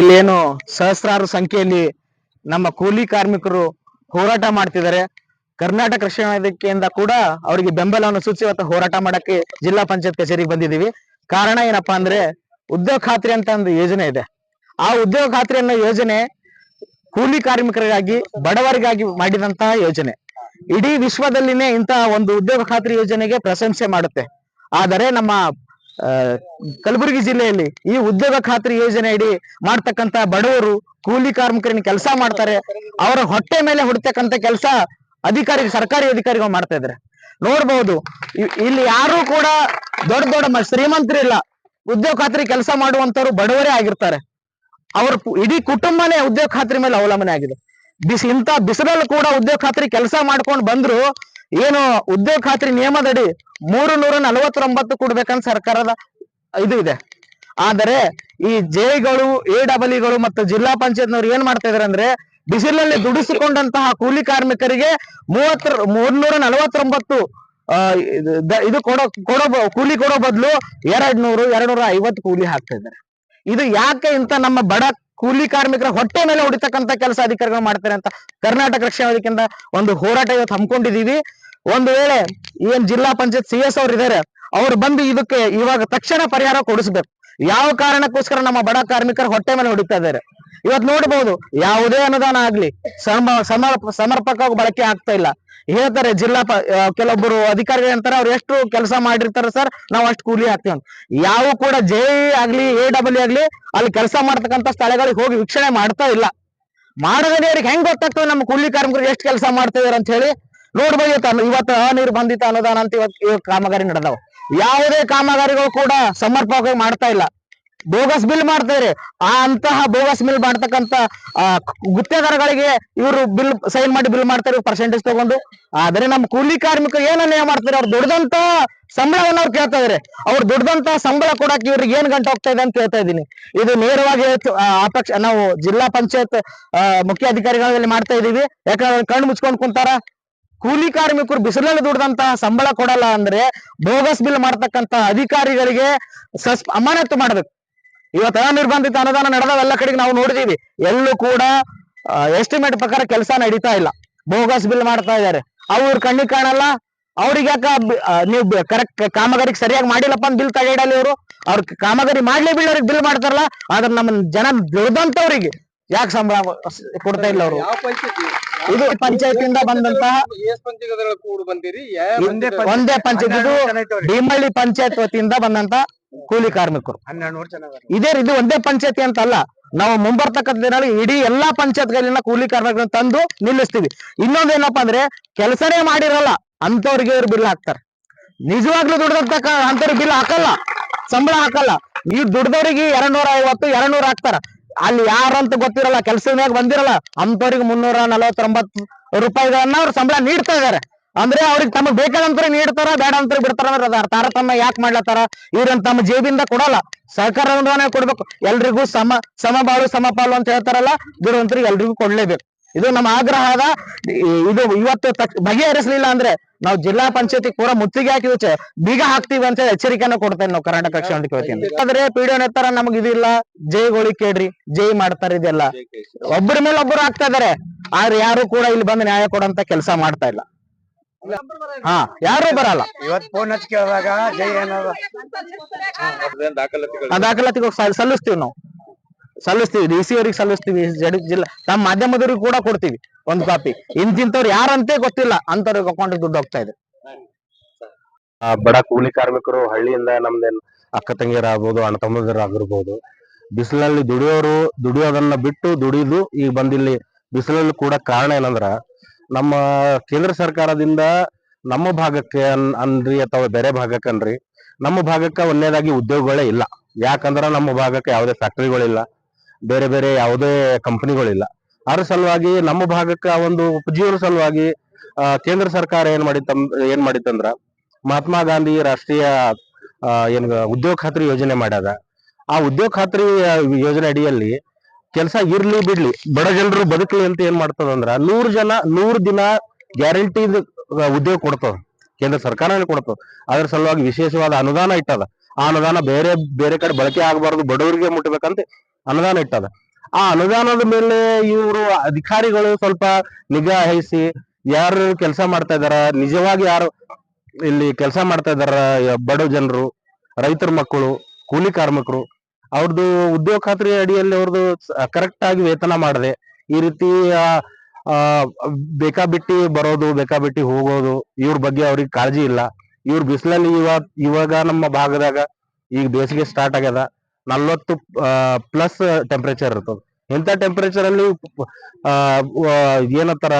ಇಲ್ಲೇನು ಸಹಸ್ರಾರು ಸಂಖ್ಯೆಯಲ್ಲಿ ನಮ್ಮ ಕೂಲಿ ಕಾರ್ಮಿಕರು ಹೋರಾಟ ಮಾಡ್ತಿದ್ದಾರೆ. ಕರ್ನಾಟಕ ರಕ್ಷಣಾ ವೇದಿಕೆಯಿಂದ ಕೂಡ ಅವರಿಗೆ ಬೆಂಬಲವನ್ನು ಸೂಚಿಸಿ ಇವತ್ತು ಹೋರಾಟ ಮಾಡಕ್ಕೆ ಜಿಲ್ಲಾ ಪಂಚಾಯತ್ ಕಚೇರಿಗೆ ಬಂದಿದ್ದೀವಿ. ಕಾರಣ ಏನಪ್ಪಾ ಅಂದ್ರೆ ಉದ್ಯೋಗ ಖಾತ್ರಿ ಅಂತ ಒಂದು ಯೋಜನೆ ಇದೆ. ಆ ಉದ್ಯೋಗ ಖಾತ್ರಿ ಅನ್ನೋ ಯೋಜನೆ ಕೂಲಿ ಕಾರ್ಮಿಕರಿಗಾಗಿ, ಬಡವರಿಗಾಗಿ ಮಾಡಿದಂತಹ ಯೋಜನೆ. ಇಡೀ ವಿಶ್ವದಲ್ಲಿನೇ ಇಂತಹ ಒಂದು ಉದ್ಯೋಗ ಖಾತ್ರಿ ಯೋಜನೆಗೆ ಪ್ರಶಂಸೆ ಮಾಡುತ್ತೆ. ಆದರೆ ನಮ್ಮ ಕಲಬುರಗಿ ಜಿಲ್ಲೆಯಲ್ಲಿ ಈ ಉದ್ಯೋಗ ಖಾತ್ರಿ ಯೋಜನೆ ಅಡಿ ಮಾಡ್ತಕ್ಕಂತ ಬಡವರು, ಕೂಲಿ ಕಾರ್ಮಿಕರನ್ನ ಕೆಲಸ ಮಾಡ್ತಾರೆ. ಅವರ ಹೊಟ್ಟೆ ಮೇಲೆ ಹೊಡಿತಕ್ಕಂತ ಕೆಲಸ ಅಧಿಕಾರಿ, ಸರ್ಕಾರಿ ಅಧಿಕಾರಿಗಳು ಮಾಡ್ತಾ ಇದ್ದಾರೆ ನೋಡ್ಬಹುದು ಇಲ್ಲಿ ಯಾರು ಕೂಡ ದೊಡ್ಡ ದೊಡ್ಡ ಶ್ರೀಮಂತರಿಲ್ಲ ಉದ್ಯೋಗ ಖಾತ್ರಿ ಕೆಲಸ ಮಾಡುವಂತವ್ರು ಬಡವರೇ ಆಗಿರ್ತಾರೆ. ಅವ್ರ ಇಡೀ ಕುಟುಂಬನೇ ಉದ್ಯೋಗ ಖಾತ್ರಿ ಮೇಲೆ ಅವಲಂಬನೆ ಆಗಿದೆ. ಬಿಸಿ ಇಂತ ಬಿಸಿಲಲ್ಲಿ ಕೂಡ ಉದ್ಯೋಗ ಖಾತ್ರಿ ಕೆಲಸ ಮಾಡ್ಕೊಂಡು ಬಂದ್ರು ಏನು ಉದ್ಯೋಗ ಖಾತ್ರಿ ನಿಯಮದಡಿ ಮೂರು ನೂರ ನಲವತ್ತೊಂಬತ್ತು ಕೊಡ್ಬೇಕಂತ ಸರ್ಕಾರದ ಇದು ಇದೆ. ಆದರೆ ಈ ಜೆಗಳು, ಎ ಡಬಲ್ಇಗಳು ಮತ್ತು ಜಿಲ್ಲಾ ಪಂಚಾಯತ್ನವ್ರು ಏನ್ ಮಾಡ್ತಾ ಇದಾರೆ ಅಂದ್ರೆ ಬಿಸಿಲಲ್ಲಿ ದುಡಿಸಿಕೊಂಡಂತಹ ಕೂಲಿ ಕಾರ್ಮಿಕರಿಗೆ ಮೂವತ್ತರ ಮೂರ್ನೂರ ನಲವತ್ತೊಂಬತ್ತು ಇದು ಕೊಡೋ ಕೊಡೋ ಕೂಲಿ ಕೊಡೋ ಬದಲು ಎರಡ್ ನೂರು ಎರಡ್ ನೂರ ಐವತ್ತು ಕೂಲಿ ಹಾಕ್ತಾ ಇದ್ದಾರೆ ಇದು ಯಾಕೆ ಇಂತ ನಮ್ಮ ಬಡ ಕೂಲಿ ಕಾರ್ಮಿಕರ ಹೊಟ್ಟೆ ಮೇಲೆ ಹೊಡಿತಕ್ಕಂತ ಕೆಲಸ ಅಧಿಕಾರಿಗಳು ಮಾಡ್ತಾರೆ ಅಂತ ಕರ್ನಾಟಕ ರಕ್ಷಣಾ ಒಂದು ಹೋರಾಟ ಇವತ್ತು ಹಮ್ಮಿಕೊಂಡಿದೀವಿ ಒಂದು ವೇಳೆ ಏನ್ ಜಿಲ್ಲಾ ಪಂಚಾಯತ್ ಸಿ ಎಸ್ ಅವ್ರು ಇದಾರೆ, ಅವ್ರು ಬಂದು ಇದಕ್ಕೆ ಇವಾಗ ತಕ್ಷಣ ಪರಿಹಾರ ಕೊಡಿಸ್ಬೇಕು. ಯಾವ ಕಾರಣಕ್ಕೋಸ್ಕರ ನಮ್ಮ ಬಡ ಕಾರ್ಮಿಕರು ಹೊಟ್ಟೆ ಮೇಲೆ ಹೊಡಿತಾ ಇದ್ದಾರೆ? ಇವತ್ ನೋಡಬಹುದು ಯಾವುದೇ ಅನುದಾನ ಆಗ್ಲಿ ಸಮ ಸಮರ್ಪ, ಸಮರ್ಪಕವಾಗಿ ಬಳಕೆ ಆಗ್ತಾ ಇಲ್ಲ. ಹೇಳ್ತಾರೆ ಜಿಲ್ಲಾ ಕೆಲವೊಬ್ಬರು ಅಧಿಕಾರಿಗಳು ಅಂತಾರೆ, ಅವ್ರು ಎಷ್ಟು ಕೆಲಸ ಮಾಡಿರ್ತಾರೆ ಸರ್, ನಾವು ಅಷ್ಟು ಕೂಲಿ ಹಾಕ್ತೀವಿ ಅಂತ. ಯಾವ ಕೂಡ ಜೆ ಆಗ್ಲಿ ಎ ಡಬ್ಲ್ಯೂ ಆಗ್ಲಿ, ಅಲ್ಲಿ ಕೆಲಸ ಮಾಡ್ತಕ್ಕಂಥ ಸ್ಥಳಗಳಿಗೆ ಹೋಗಿ ವೀಕ್ಷಣೆ ಮಾಡ್ತಾ ಇಲ್ಲ. ಮಾಡದೇ ಅವ್ರಿಗೆ ಹೆಂಗ್ ಗೊತ್ತಾಗ್ತದೆ ನಮ್ಮ ಕೂಲಿ ಕಾರ್ಮಿಕರು ಎಷ್ಟು ಕೆಲಸ ಮಾಡ್ತಿದಾರೆ ಅಂತ ಹೇಳಿ ನೋಡ್ಬೋದು ಇವತ್ತು ಇವತ್ತು ಅನಿರ್ಬಂಧಿತ ಅನುದಾನ ಅಂತ ಇವತ್ತು ಇವತ್ ಕಾಮಗಾರಿ ನಡೆದವು. ಯಾವುದೇ ಕಾಮಗಾರಿಗಳು ಕೂಡ ಸಮರ್ಪಕವಾಗಿ ಮಾಡ್ತಾ ಇಲ್ಲ. ಬೋಗಸ್ ಬಿಲ್ ಮಾಡ್ತಾರೆ ಆ ಅಂತಹ ಬೋಗಸ್ ಬಿಲ್ ಮಾಡ್ತಕ್ಕಂತ ಗುತ್ತೇದಾರಗಳಿಗೆ ಇವರು ಬಿಲ್ ಸೈನ್ ಮಾಡಿ ಬಿಲ್ ಮಾಡ್ತಾರೆ ಪರ್ಸೆಂಟೇಜ್ ತಗೊಂಡು. ಆದ್ರೆ ನಮ್ಮ ಕೂಲಿ ಕಾರ್ಮಿಕರು ಏನನ್ನೇ ಮಾಡ್ತಾರೆ? ಅವ್ರು ದುಡ್ದಂತ ಸಂಬಳವನ್ನ ಅವ್ರು ಕೇಳ್ತಾ ಇದಾರೆ. ಅವ್ರು ದುಡ್ದಂತ ಸಂಬಳ ಕೊಡಕ್ಕೆ ಇವ್ರಿಗೆ ಏನ್ ಗಂಟೆ ಹೋಗ್ತಾ ಇದೆ ಅಂತ ಕೇಳ್ತಾ ಇದ್ದೀನಿ. ಇದು ನೇರವಾಗಿ ಆಪಕ್ಷ ನಾವು ಜಿಲ್ಲಾ ಪಂಚಾಯತ್ ಮುಖ್ಯ ಅಧಿಕಾರಿಗಳಲ್ಲಿ ಮಾಡ್ತಾ ಇದೀವಿ. ಯಾಕಂದ್ರೆ ಕಣ್ಣು ಮುಚ್ಕೊಂಡ್ ಕುಂತಾರ. ಕೂಲಿ ಕಾರ್ಮಿಕರು ಬಿಸಿಲಲ್ಲಿ ದುಡ್ದಂತ ಸಂಬಳ ಕೊಡಲ್ಲ ಅಂದ್ರೆ ಬೋಗಸ್ ಬಿಲ್ ಮಾಡ್ತಕ್ಕಂತ ಅಧಿಕಾರಿಗಳಿಗೆ ಸಸ್ ಅಮಾನತು ಮಾಡ್ಬೇಕು. ಇವತ್ತು ಅನಿರ್ಬಂಧಿತ ಅನುದಾನ ನಡೆದವ, ಎಲ್ಲ ಕಡೆಗೆ ನಾವು ನೋಡಿದೀವಿ. ಎಲ್ಲೂ ಕೂಡ ಎಸ್ಟಿಮೇಟ್ ಪ್ರಕಾರ ಕೆಲಸ ನಡೀತಾ ಇಲ್ಲ. ಬೋಗಸ್ ಬಿಲ್ ಮಾಡ್ತಾ ಇದ್ದಾರೆ. ಅವ್ರ ಕಣ್ಣಿಗೆ ಕಾಣಲ್ಲ. ಅವ್ರಿಗೆ ಯಾಕ ನೀವು ಕರೆಕ್ಟ್ ಕಾಮಗಾರಿಗೆ ಸರಿಯಾಗಿ ಮಾಡಿಲ್ಲಪ್ಪ ಅಂತ ಬಿಲ್ ತಗೊಂಡಲ್ಲಿ ಅವರು ಅವ್ರ ಕಾಮಗಾರಿ ಮಾಡ್ಲೇ ಬಿಲ್ ಬಿಲ್ ಮಾಡ್ತಾರಲ್ಲ. ಆದ್ರೆ ನಮ್ಮ ಜನ ದುಡ್ದಂತವ್ರಿಗೆ ಯಾಕೆ ಸಂಬಳ ಕೊಡ್ತಾ ಇಲ್ಲ ಅವರು? ಇದು ಪಂಚಾಯತಿಯಿಂದ ಬಂದಂತಹ ಒಂದೇ ಪಂಚಾಯತ್ ಇದು ಭೀಮಳ್ಳಿ ಪಂಚಾಯತ್ ವತಿಯಿಂದ ಬಂದಂತ ಕೂಲಿ ಕಾರ್ಮಿಕರು. ಇದೇ ಇದು ಒಂದೇ ಪಂಚಾಯತಿ ಅಂತ ಅಲ್ಲ ನಾವು ಮುಂಬರ್ತಕ್ಕಂಥ ದಿನಗಳಲ್ಲಿ ಇಡೀ ಎಲ್ಲಾ ಪಂಚಾಯತ್ಗಳನ್ನ ಕೂಲಿ ಕಾರ್ಮಿಕರನ್ನ ತಂದು ನಿಲ್ಲಿಸ್ತೀವಿ. ಇನ್ನೊಂದೇನಪ್ಪಾ ಅಂದ್ರೆ ಕೆಲಸನೇ ಮಾಡಿರಲ್ಲ ಅಂತವ್ರಿಗೆ ಇವ್ರು ಬಿಲ್ ಹಾಕ್ತಾರೆ. ನಿಜವಾಗ್ಲೂ ದುಡ್ದಂತ ಅಂತವ್ರಿಗೆ ಬಿಲ್ ಹಾಕಲ್ಲ ಸಂಬಳ ಹಾಕಲ್ಲ. ಈ ದುಡ್ದವ್ರಿಗೆ ಎರಡ್ ನೂರ ಐವತ್ತು ಎರಡ್ ನೂರ ಹಾಕ್ತಾರ. ಅಲ್ಲಿ ಯಾರಂತ ಗೊತ್ತಿರಲ್ಲ ಕೆಲಸ ಮ್ಯಾಗ ಬಂದಿರಲ್ಲ. ಅಂತವ್ರಿಗೆ ಮುನ್ನೂರ ನಲವತ್ತೊಂಬತ್ತು ರೂಪಾಯಿಗಳನ್ನ ಅವ್ರು ಸಂಬಳ ನೀಡ್ತಾ ಇದಾರೆ. ಅಂದ್ರೆ ಅವ್ರಿಗೆ ತಮಗ್ ಬೇಕಾದಂತರ ನೀಡ್ತಾರ ಬೇಡ ಅಂತ ಬಿಡ್ತಾರ ಅಂದ್ರೆ ಅದ ತಾರತಮ್ಯ ಯಾಕೆ ಮಾಡ್ಲತ್ತಾರ? ಇವ್ರನ್ನ ತಮ್ಮ ಜೇಬಿಂದ ಕೊಡಲ್ಲ. ಅನುದಾನ ಕೊಡ್ಬೇಕು. ಎಲ್ರಿಗೂ ಸಮ ಸಮ ಬಾಳು ಸಮ ಪಾಲು ಅಂತ ಹೇಳ್ತಾರಲ್ಲ ದುರಂತರಿಗೆ ಎಲ್ರಿಗೂ ಕೊಡ್ಲೇಬೇಕು. ಇದು ನಮ್ಮ ಆಗ್ರಹದ, ಇದು ಇವತ್ತು ಬಗೆಹರಿಸಲಿಲ್ಲ ಅಂದ್ರೆ ನಾವು ಜಿಲ್ಲಾ ಪಂಚಾಯತಿ ಪೂರ ಮುತ್ತಿಗೆ ಹಾಕಿ ಬೀಗ ಹಾಕ್ತಿವಿ ಅಂತ ಎಚ್ಚರಿಕೆನ ಕೊಡ್ತೇವೆ ನಾವು ಕರ್ನಾಟಕ ರಕ್ಷಣಾ ವತಿಯಿಂದ. ಆದ್ರೆ ಪಿಡಿಒ ನೇತಾರ ನಮ್ಗೆ ಇದಿಲ್ಲ ಜೈಗೊಳಿ ಕೇಳ್ರಿ. ಜೈ ಮಾಡ್ತಾರ ಇದೆಲ್ಲ. ಒಬ್ಬರ ಮೇಲೆ ಒಬ್ಬರು ಆಗ್ತಾ ಇದಾರೆ. ಆದ್ರೆ ಯಾರು ಕೂಡ ಇಲ್ಲಿ ಬಂದು ನ್ಯಾಯ ಕೊಡಂತ ಕೆಲಸ ಮಾಡ್ತಾ ಇಲ್ಲ. ಹಾ ಯಾರು ಬರಲ್ಲ. ಇವತ್ ಫೋನ್ ಹಚ್ಚಿ ಕೇಳಿದಾಗ ಜೈ ಏನದ ಆ ದಾಖಲಾತಿಗೆ ಹೋಗಿ ಸಲ್- ಸಲ್ಲಿಸ್ತೀವಿ ನಾವು. ಸಲ್ಲಿಸ್ತೀವಿ ಡಿ ಸಿ ಅವ್ರಿಗೆ ಸಲ್ಲಿಸ್ತೀವಿ ಜಿಲ್ಲಾ, ನಮ್ಮ ಮಾಧ್ಯಮದವ್ರಿಗೆ ಕೂಡ ಕೊಡ್ತೀವಿ ಒಂದು ಕಾಪಿ. ಇಂತಿಂತವ್ರು ಯಾರಂತೆ ಗೊತ್ತಿಲ್ಲ ಅಂತವ್ರಿಗೆ ಅಕೌಂಟ್ ದುಡ್ಡು ಹೋಗ್ತಾ ಇದೆ. ಬಡ ಕೂಲಿ ಕಾರ್ಮಿಕರು ಹಳ್ಳಿಯಿಂದ ನಮ್ದೇನ್ ಅಕ್ಕ ತಂಗಿಯರ ಆಗ್ಬೋದು, ಅಣ್ಣ ತಮ್ಮದಿರ ಆಗಿರ್ಬೋದು, ಬಿಸಿಲಲ್ಲಿ ದುಡಿಯೋರು ದುಡಿಯೋದನ್ನ ಬಿಟ್ಟು ದುಡಿದು ಈಗ ಬಂದಿಲ್ಲಿ ಬಿಸಿಲಲ್ಲಿ ಕೂಡ ಕಾರಣ ಏನಂದ್ರ, ನಮ್ಮ ಕೇಂದ್ರ ಸರ್ಕಾರದಿಂದ ನಮ್ಮ ಭಾಗಕ್ಕೆ ಅನ್- ಅನ್ರಿ ಅಥವಾ ಬೇರೆ ಭಾಗಕ್ಕೆ ಅನ್ರಿ, ನಮ್ಮ ಭಾಗಕ್ಕೆ ಒಂದೇದಾಗಿ ಉದ್ಯೋಗಗಳೇ ಇಲ್ಲ. ಯಾಕಂದ್ರ ನಮ್ಮ ಭಾಗಕ್ಕೆ ಯಾವುದೇ ಫ್ಯಾಕ್ಟರಿಗಳಿಲ್ಲ ಬೇರೆ ಬೇರೆ ಯಾವುದೇ ಕಂಪನಿಗಳಿಲ್ಲ. ಅದ್ರ ಸಲುವಾಗಿ ನಮ್ಮ ಭಾಗಕ್ಕೆ ಒಂದು ಉಪಜೀವನ ಸಲುವಾಗಿ ಕೇಂದ್ರ ಸರ್ಕಾರ ಏನ್ ಮಾಡಿತ್ತ, ಏನ್ ಮಾಡಿತ್ತಂದ್ರ ಮಹಾತ್ಮ ಗಾಂಧಿ ರಾಷ್ಟ್ರೀಯ ಏನ್ ಉದ್ಯೋಗ ಖಾತ್ರಿ ಯೋಜನೆ ಮಾಡ್ಯಾರ ಆ ಉದ್ಯೋಗ ಖಾತ್ರಿ ಯೋಜನೆ ಅಡಿಯಲ್ಲಿ ಕೆಲಸ ಇರ್ಲಿ ಬಿಡ್ಲಿ, ಬಡ ಜನರು ಬದುಕಲಿ ಅಂತ ಏನ್ ಮಾಡ್ತದಂದ್ರ ನೂರ್ ಜನ, ನೂರ್ ದಿನ ಗ್ಯಾರಂಟಿ ಉದ್ಯೋಗ ಕೊಡ್ತದ. ಕೇಂದ್ರ ಸರ್ಕಾರನೇ ಕೊಡ್ತದ. ಅದ್ರ ಸಲುವಾಗಿ ವಿಶೇಷವಾದ ಅನುದಾನ ಇಟ್ಟದ. ಆ ಅನುದಾನ ಬೇರೆ ಬೇರೆ ಕಡೆ ಬಳಕೆ ಆಗಬಾರದು, ಬಡವರಿಗೆ ಮುಟ್ಬೇಕಂತ ಅನುದಾನ ಇಟ್ಟದ. ಆ ಅನುದಾನದ ಮೇಲೆ ಇವರು ಅಧಿಕಾರಿಗಳು ಸ್ವಲ್ಪ ನಿಗಾ ವಹಿಸಿ ಯಾರು ಕೆಲಸ ಮಾಡ್ತಾ ಇದಾರ ನಿಜವಾಗಿ ಯಾರು ಇಲ್ಲಿ ಕೆಲಸ ಮಾಡ್ತಾ ಇದಾರ ಬಡ ಜನರು, ರೈತರ ಮಕ್ಕಳು, ಕೂಲಿ ಕಾರ್ಮಿಕರು ಅವ್ರದ್ದು ಉದ್ಯೋಗ ಖಾತ್ರಿ ಅಡಿಯಲ್ಲಿ ಅವ್ರದ್ದು ಕರೆಕ್ಟ್ ಆಗಿ ವೇತನ ಮಾಡದೆ. ಈ ರೀತಿ ಬೇಕಾಬಿಟ್ಟಿ ಬರೋದು ಬೇಕಾಬಿಟ್ಟಿ ಹೋಗೋದು, ಇವ್ರ ಬಗ್ಗೆ ಅವ್ರಿಗೆ ಕಾಳಜಿ ಇಲ್ಲ. ಇವ್ರ ಬಿಸಿಲಲ್ಲಿ ಇವಾಗ ಇವಾಗ ನಮ್ಮ ಭಾಗದಾಗ ಈಗ ಬೇಸಿಗೆ ಸ್ಟಾರ್ಟ್ ಆಗ್ಯದ. ನಲ್ವತ್ತು ಪ್ಲಸ್ ಟೆಂಪರೇಚರ್ ಇರ್ತದ. ಇಂಥ ಟೆಂಪರೇಚರ್ ಅಲ್ಲಿ ಏನಂತಾರ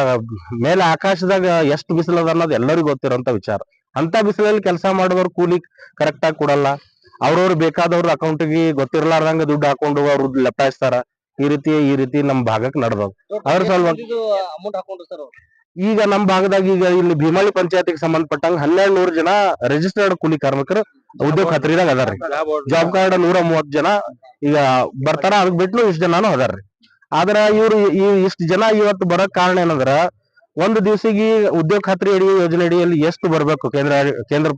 ಮೇಲೆ ಆಕಾಶದಾಗ ಎಷ್ಟು ಅದ ಅನ್ನೋದು ಎಲ್ಲರಿಗೂ ಗೊತ್ತಿರೋಂಥ ವಿಚಾರ. ಅಂತ ಬಿಸಿಲಲ್ಲಿ ಕೆಲಸ ಮಾಡಿದವ್ರು ಕೂಲಿ ಕರೆಕ್ಟಾಗಿ ಕೊಡಲ್ಲ. ಅವ್ರವ್ರು ಬೇಕಾದವ್ರ ಅಕೌಂಟ್ಗೆ ಗೊತ್ತಿರ್ಲಾರ್ದಂಗ ದುಡ್ಡು ಹಾಕೊಂಡು ಅವ್ರು ಲಪಾಯಿಸ್ತಾರ ಈ ರೀತಿ ಈ ರೀತಿ ನಮ್ಮ ಭಾಗಕ್ಕೆ ನಡೆದವ್ ಅದ್ರ ಸಲುವಾಗಿ ಈಗ ನಮ್ ಭಾಗದಾಗ ಈಗ ಇಲ್ಲಿ ಭೀಮಳ್ಳಿ ಪಂಚಾಯತಿಗೆ ಸಂಬಂಧಪಟ್ಟಂಗ ಹನ್ನೆರಡ್ ನೂರು ಜನ ರಿಜಿಸ್ಟರ್ಡ್ ಕೂಲಿ ಕಾರ್ಮಿಕರು ಉದ್ಯೋಗ ಖಾತ್ರಿದಾಗ ಅದಾರ್ರಿ. ಜಾಬ್ ಕಾರ್ಡ್ ನೂರ ಮೂವತ್ ಜನ ಈಗ ಬರ್ತಾರ ಅದಕ್ ಬಿಟ್ಟು ಇಷ್ಟ ಜನಾನು ಅದಾರ್ರಿ. ಆದ್ರ ಇವ್ರು ಈ ಇಷ್ಟ ಜನ ಇವತ್ತು ಬರಕ್ ಕಾರಣ ಏನಂದ್ರ ಒಂದು ದಿವಸಿಗೆ ಉದ್ಯೋಗ ಖಾತ್ರಿ ಅಡಿ ಯೋಜನೆ ಅಡಿಯಲ್ಲಿ ಎಷ್ಟು ಬರ್ಬೇಕು ಕೇಂದ್ರ ಕೇಂದ್ರ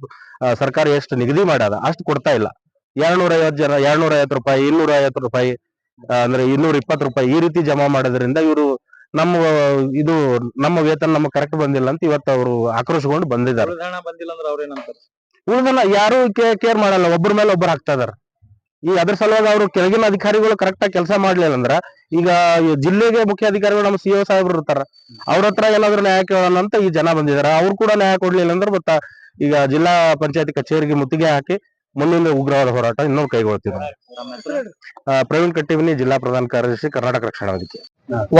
ಸರ್ಕಾರ ಎಷ್ಟು ನಿಗದಿ ಮಾಡ್ಯಾದ ಅಷ್ಟು ಕೊಡ್ತಾ ಇಲ್ಲ. ಎರಡ್ನೂರ ಐವತ್ ಜನ ಎರಡ್ನೂರ ಐವತ್ತು ರೂಪಾಯಿ ಇನ್ನೂರ ಐವತ್ತು ರೂಪಾಯಿ ಅಂದ್ರೆ ಇನ್ನೂರ ಇಪ್ಪತ್ತು ರೂಪಾಯಿ ಈ ರೀತಿ ಜಮಾ ಮಾಡೋದ್ರಿಂದ ಇವರು ನಮ್ಮ ಇದು ನಮ್ಮ ವೇತನ ನಮಗೆ ಕರೆಕ್ಟ್ ಬಂದಿಲ್ಲ ಅಂತ ಇವತ್ತು ಅವರು ಆಕ್ರೋಶಗೊಂಡು ಬಂದಿದ್ದಾರೆ. ಬಂದಿಲ್ಲ ಅಂದ್ರೆ ಅವ್ರೇನಂತಾರೆ ಉಳಿದಲ್ಲ ಯಾರು ಕೇರ್ ಮಾಡಲ್ಲ ಒಬ್ಬರ ಮೇಲೆ ಒಬ್ಬರು ಹಾಕ್ತಾ ಇದಾರೆ. ಈ ಅದ್ರ ಸಲುವಾಗಿ ಅವರು ಕೆಳಗಿನ ಅಧಿಕಾರಿಗಳು ಕರೆಕ್ಟ್ ಆಗಿ ಕೆಲಸ ಮಾಡ್ಲಿಲ್ಲ ಅಂದ್ರ ಈಗ ಈ ಜಿಲ್ಲೆಗೆ ಮುಖ್ಯ ಅಧಿಕಾರಿಗಳು ನಮ್ಮ ಸಿಒ ಸಾಹೇಬ್ರು ಇರ್ತಾರ. ಅವ್ರ ಹತ್ರ ಏನಾದ್ರು ನ್ಯಾಯ ಕೇಳೋಣ ಅಂತ ಈ ಜನ ಬಂದಿದ್ದಾರೆ. ಅವ್ರು ಕೂಡ ನ್ಯಾಯ ಕೊಡ್ಲಿಲ್ಲ ಅಂದ್ರೆ ಮತ್ತ ಈಗ ಜಿಲ್ಲಾ ಪಂಚಾಯತಿ ಕಚೇರಿಗೆ ಮುತ್ತಿಗೆ ಹಾಕಿ ಮುಂದಿನ ಉಗ್ರವಾದ ಹೋರಾಟ ಇನ್ನೊಂದು ಕೈಗೊಳ್ತೀವಿ ಪ್ರವೀಣ್ ಕಟ್ಟಿವಿನಿ ಜಿಲ್ಲಾ ಪ್ರಧಾನ ಕಾರ್ಯದರ್ಶಿ ಕರ್ನಾಟಕ ರಕ್ಷಣಾ ವೇದಿಕೆ.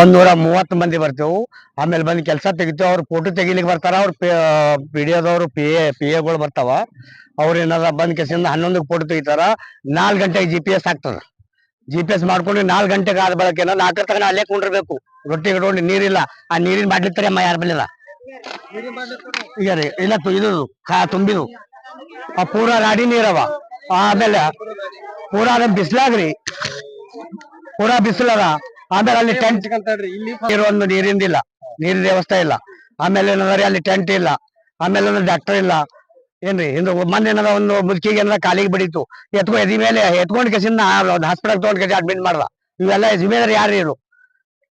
ಒಂದ್ ನೂರ ಮೂವತ್ತು ಮಂದಿ ಬರ್ತೇವು. ಆಮೇಲೆ ಬಂದ್ ಕೆಲಸ ತೆಗಿತೇವೆ. ಅವ್ರ ಫೋಟೋ ತೆಗಿಲಿಕ್ಕೆ ಬರ್ತಾರ. ಅವ್ರ P D P A P A P ಎಗಳು ಬರ್ತಾವ. ಅವ್ರ ಏನಾರ ಬಂದ್ ಕೆಸಿಂದ ಹನ್ನೊಂದಕ್ಕೆ ಫೋಟೋ ತೆಗಿತಾರ. ನಾಲ್ಕು ಗಂಟೆಗೆ ಜಿ ಪಿ ಎಸ್ ಆಗ್ತದ. ಜಿ ಪಿ ಎಸ್ ಮಾಡ್ಕೊಂಡು ನಾಲ್ಕು ಗಂಟೆಗೆ ಆದ ಬಳಕೆ ನಾಲ್ಕರ ತನಕ ಅಲ್ಲೇ ಕುಂಡಿರ್ಬೇಕು. ರೊಟ್ಟಿ ಇಟ್ಕೊಂಡು ನೀರಿಲ್ಲ. ಆ ನೀರಿನ ಬಾಟ್ಲಿ ಅಮ್ಮ ಯಾರ ಬಲ್ಲಿಲ್ಲ ಈಗ ರೀ ಇಲ್ಲ ಇದು ಕಾ ತುಂಬಿದು. ಆ ಪೂರ ರಾಡಿ ನೀರವ? ಆಮೇಲೆ ಪೂರಾ ಬಿಸಿಲಾಗ್ರಿ. ಪೂರಾ ಬಿಸಿಲದ. ಆಮೇಲೆ ಅಲ್ಲಿ ಟೆಂಟ್ ಒಂದು ನೀರಿಂದಿಲ್ಲ ನೀರಿನ ವ್ಯವಸ್ಥೆ ಇಲ್ಲ. ಆಮೇಲೆ ಏನಂದ್ರೆ ಅಲ್ಲಿ ಟೆಂಟ್ ಇಲ್ಲ. ಆಮೇಲೆ ಡಾಕ್ಟರ್ ಇಲ್ಲ. ಏನ್ರಿ, ಹಿಂದ ಮೊನ್ನೆ ಏನದ ಒಂದು ಮುದುಕಿಗೆ ಏನಾರ ಕಾಲಿಗೆ ಬಿಡಿತು. ಎತ್ಕೊ ಎದಿ ಮೇಲೆ ಎತ್ಕೊಂಡ್ ಕೆಸಿಂದ ಹಾಸ್ಪಿಟಲ್ ತಗೊಂಡ್ ಕೆಸಿ ಅಡ್ಮಿಟ್ ಮಾಡ್ದ. ಇವೆಲ್ಲ ಜಿಮ್ಮೇದಾರಿ ಯಾರು ಇರು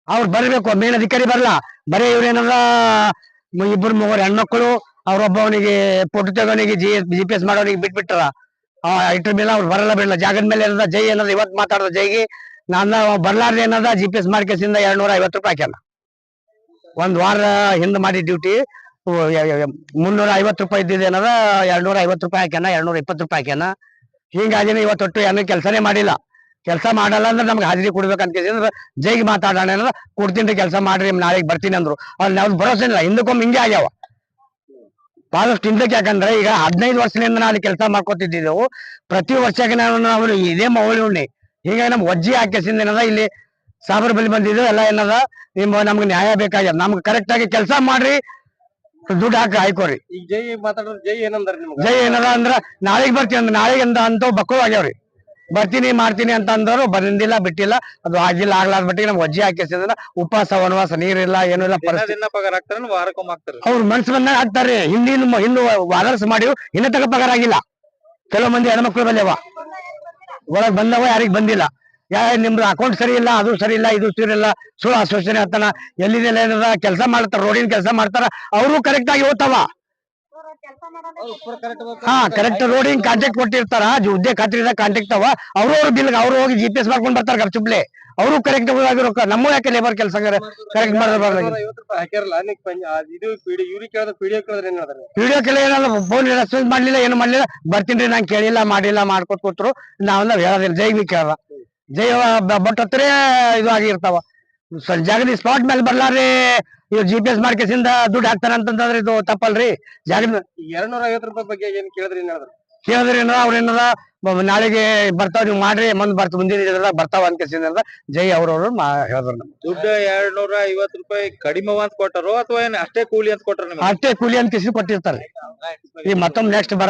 ಅವ್ರು ಬರ್ಬೇಕು ಮೇನ್ ಅಧಿಕಾರಿ ಬರಲ್ಲ ಬರೀ ಇವ್ರೇನದ ಇಬ್ಬರು ಮೂವರು ಹೆಣ್ಮಕ್ಳು ಅವ್ರೊಬ್ಬವನಿಗೆ ಫೋಟೋ ತಗೋನಿಗೆ ಜಿ ಜಿ ಪಿ ಎಸ್ ಮಾಡೋನಿಗೆ ಬಿಟ್ಬಿಟ್ರ. ಇಟ್ರ ಮೇಲೆ ಅವ್ರು ಬರಲ್ಲ ಬಿಡಲ್ಲ ಜಾಗದ ಮೇಲೆ ಏನದ? ಜೈ ಏನದ ಇವತ್ತು ಮಾತಾಡ್ದ ಜೈಗೆ. ನಾನು ಬರ್ಲಾರ್ದ ಏನದ? ಜಿ ಪಿ ಎಸ್ ಮಾಡ್ಕೇಸಿಂದ ಎರಡ್ನೂರ ಐವತ್ತು ರೂಪಾಯಿ ಹಾಕ್ಯಾನ. ಒಂದ್ ವಾರ ಹಿಂದೆ ಮಾಡಿ ಡ್ಯೂಟಿ ಮುನ್ನೂರ ಐವತ್ತು ರೂಪಾಯಿ ಇದ್ದಿದ್ದು ಏನದ? ಎರಡ್ನೂರ ಐವತ್ತು ರೂಪಾಯಿ ಹಾಕ್ಯಾನ. ಎರಡ್ನೂರ ಇಪ್ಪತ್ತು ರೂಪಾಯಿ ಹಾಕ್ಯಾನ. ಹಿಂಗಾಗಿನ ಇವತ್ತೊಟ್ಟು ಏನೂ ಕೆಲಸನೇ ಮಾಡಿಲ್ಲ. ಕೆಲಸ ಮಾಡಲ್ಲ ಅಂದ್ರೆ ನಮ್ಗೆ ಹಾಜರಿ ಕೊಡ್ಬೇಕಂತ ಜೈಗೆ ಮಾತಾಡೋಣ ಕೊಡ್ತೀನಿ ಕೆಲಸ ಮಾಡ್ರಿ, ನಾಳೆಗೆ ಬರ್ತೀನಿ ಅಂದ್ರು. ಅವ್ರು ನಾವು ಭರೋಸೆ ಇಲ್ಲ ಹಿಂದಕ್ಕೊಮ್ಮೆ ಹಿಂಗೆ ಆಗ್ಯಾವ. ಬಹಳಷ್ಟು ಹಿಂದಕ್ಕೆ ಯಾಕಂದ್ರೆ ಈಗ ಹದಿನೈದು ವರ್ಷದಿಂದ ನಾವು ಕೆಲಸ ಮಾಡ್ಕೊತಿದ್ದೆವು ಪ್ರತಿ ವರ್ಷ ನಾವು ನಾವು ಇದೇ ಮೌಳಿ ಉಣ್ಣಿ ಹೀಗಾಗಿ ನಮ್ಗೆ ಒಜ್ಜಿ ಹಾಕಿಸಿಂದ ಏನದ ಇಲ್ಲಿ ಸಾಬರ್ ಬಲಿ ಬಂದಿದ್ದು ಎಲ್ಲ ಏನದ ನಿಮ್ಮ ನಮ್ಗೆ ನ್ಯಾಯ ಬೇಕಾಗ್ಯದ. ನಮ್ಗೆ ಕರೆಕ್ಟ್ ಆಗಿ ಕೆಲಸ ಮಾಡ್ರಿ ದುಡ್ಡು ಹಾಕಿ ಹಾಕೋರಿ ಈಗ ಜೈ ಮಾತಾಡೋರು ಜೈ ಏನಂದ್ರ ಜೈ ಏನದ ಅಂದ್ರೆ ನಾಳೆಗೆ ಬರ್ತೀವಿ ಅಂದ್ ನಾಳೆಗೆ ಅಂತ ಅಂತೂ ಬಕ್ಕಳು ಆಗ್ಯಾವ್ರಿ ಬರ್ತೀನಿ ಮಾಡ್ತೀನಿ ಅಂತ ಅಂದವರು ಬಂದಿಲ್ಲ ಬಿಟ್ಟಿಲ್ಲ. ಅದು ಆಗಿಲ್ಲ ಆಗ್ಲಾರ್ದ ಮಟ್ಟಿಗೆ ನಮ್ಗೆ ವಜ್ಜಿ ಹಾಕಿಸಿದ್ರೆ ಉಪವಾಸ ವನವಾಸ ನೀರಿಲ್ಲ ಏನೂ ಇಲ್ಲ ದಿನ ಪರಿಸ್ಥಿತಿ. ದಿನ ಪಗಾರ ಹಾಕ್ತಾರ ವಾರಕ್ಕೊಮ್ಮೆ ಹಾಕ್ತಾರ. ಅವ್ರು ಮನ್ಸು ಬಂದಾಗ ಹಾಕ್ತಾರೆ. ಹಿಂದಿನ ಹಿಂದೂ ವಾದರ್ಸ್ ಮಾಡಿ ಇನ್ನ ತಗ ಪಗಾರ ಆಗಿಲ್ಲ. ಕೆಲವು ಮಂದಿ ಹೆಣ್ಮಕ್ಳು ಬಂದೇವ ಒಳಗ್ ಬಂದವ ಯಾರಿಗ್ ಬಂದಿಲ್ಲ. ಯಾ ನಿಮ್ದು ಅಕೌಂಟ್ ಸರಿ ಇಲ್ಲ ಅದು ಸರಿ ಇಲ್ಲ ಇದು ಸರಿ ಇಲ್ಲ ಸುಳ್ಳು ಆಶ್ವಾಸನೆ ಆಗ್ತಾನ. ಎಲ್ಲಿದೆಲ್ಲ ಏನದ ಕೆಲಸ ಮಾಡ್ತಾರ ರೋಡಿನ ಕೆಲಸ ಮಾಡ್ತಾರ ಅವರು ಕರೆಕ್ಟ್ ಆಗಿ ಓದ್ತಾವ. ಹಾ ಕರೆಕ್ಟ್ ರೋಡಿಂಗ್ ಕಾಂಟ್ಯಾಕ್ಟ್ ಕೊಟ್ಟಿರ್ತಾರ ಹುದ್ದೆ ಉದ್ಯೋಗ ಖಾತ್ರಿದಾಗ ಕಾಂಟ್ಯಾಕ್ಟ್ ಅವ. ಅವ್ರು ಅವ್ರ ಬಿಲ್ ಅವ್ರು ಹೋಗಿ ಜಿ ಪಿ ಎಸ್ ಮಾಡ್ಕೊಂಡ್ ಬರ್ತಾರ ಖರ್ಚುಪ್ಲೆ ಅವರು ಕರೆಕ್ಟ್ ರೊಕ್ಕ ನಮ್ಮ ಯಾಕೆ ಲೇಬರ್ ಕೆಲಸ ಕರೆಕ್ಟ್ ಮಾಡಿದ್ರೆ ವಿಡಿಯೋ ಕೆಲ ಏನಲ್ಲ ಫೋನ್ ರೆಸ್ಪಾನ್ಸ್ ಮಾಡ್ಲಿಲ್ಲ ಏನು ಮಾಡ್ಲಿಲ್ಲ. ಬರ್ತೀನಿ ನಾನು ಕೇಳಿಲ್ಲ ಮಾಡಿಲ್ಲ ಮಾಡ್ಕೊಟ್ ಕೊಟ್ರು. ನಾವ್ ಹೇಳೋದಿಲ್ಲ ಜೈ ಬಿ ಕೇಳ ಜೈ ಬಟ್ ಹತ್ರ ಇದು ಆಗಿರ್ತಾವ. ಸ- ಜಾಗದ ಸ್ಪಾಟ್ ಮೇಲೆ ಬರ್ಲಾರ್ರಿ. ಇವ್ ಜಿ ಪಿ ಎಸ್ ಮಾರ್ಕೆಸಿಂದ ದುಡ್ಡು ಹಾಕ್ತಾರ ಅಂತಂದ್ರೆ ಇದು ತಪ್ಪಲ್ರಿ? ಜಾಗ ಎರಡ್ನೂರ ಐವತ್ತು ರೂಪಾಯಿ ಬಗ್ಗೆ ಏನ್ ಕೇಳಿದ್ರಿ ಕೇಳಿದ್ರಿ ಏನದ ಅವ್ರ ಏನದ ನಾಳೆಗೆ ಬರ್ತಾವ ನೀವು ಮಾಡ್ರಿ ಮಂದ್ ಬರ್ತ ಮುಂದಿನ ಬರ್ತಾವ ಅಂತ ಕೇಸಿಂದ ಜೈ ಅವ್ರವ್ರು ಹೇಳಿದ್ರು ನಮ್ಗೆ. ದುಡ್ಡು ಎರಡ್ನೂರ ಐವತ್ತು ರೂಪಾಯಿ ಕಡಿಮೆ ಅಂತ ಕೊಟ್ಟರು ಅಥವಾ ಏನ್ ಅಷ್ಟೇ ಕೂಲಿ ಅಂತ ಕೊಟ್ಟರು ಅಷ್ಟೇ ಕೂಲಿ ಅಂತ ಕೇಸಿ ಕೊಟ್ಟಿರ್ತಾರೆ. ಈ ಮತ್ತೊಮ್ಮೆ ನೆಕ್ಸ್ಟ್ ಬರ